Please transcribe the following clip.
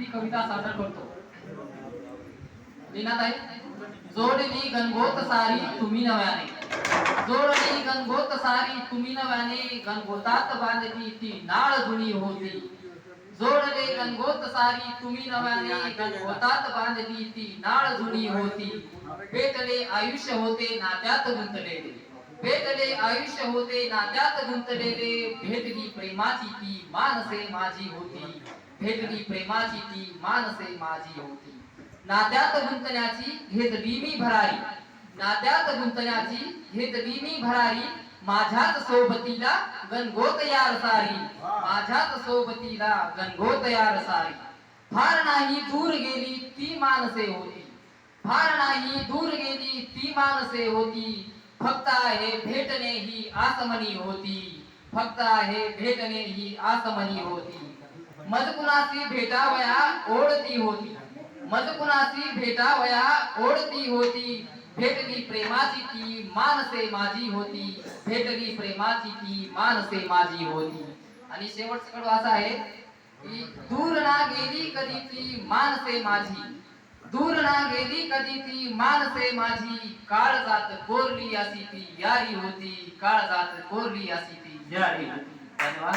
ही कविता सादर करतो. लीनाताई जोडली गणगोत सारी तुम्ही नव्याने. जोडली गणगोत सारी तुम्ही नव्याने गणगोतात बांधली ती नाळ जुनी होती. जोडले गणगोत सारी तुम्ही नव्याने गणगोतात बांधली ती नाळ जुनी होती. भेटले आयुष्य होते नात्यात गुंतलेले. भेटले आयुष्य होते नात्यात गुंतलेले. भेटली प्रेमाची ती मानसे माझी होती. भेटली प्रेमाची ती मानसे माझी होती. नात्यात गुंतण्याची घेतली मी भरारी. नात्यात गुंतण्याची घेतली मी भरारी. माझ्याच सोबतीला गणगोत यार सारी. माझ्याच सोबतीला गणगोत यार सारी. फार नाही दूर गेली ती माणसे होती. फार नाही दूर गेली ती माणसे होती. फक्त आहे भेटणे ही आसमनी होती. फक्त आहे भेटणे ही आसमनी होती. मजकुणाची भेटावया ओढती होती. मजकुणाची भेटावया ओढती होती. भेटली प्रेमाची ती मानसे माझी होती. भेटली प्रेमाची ती मानसे माझी होती. आणि शेवटचा कडू असा आहे की दूर ना गेली कधी ती मानसे माझी. दूर ना गेली कधी ती मानसे माझी. काळ जात कोरली अशी ती यारी होती. काळ जात कोरली अशी ती यारी होती. धन्यवाद.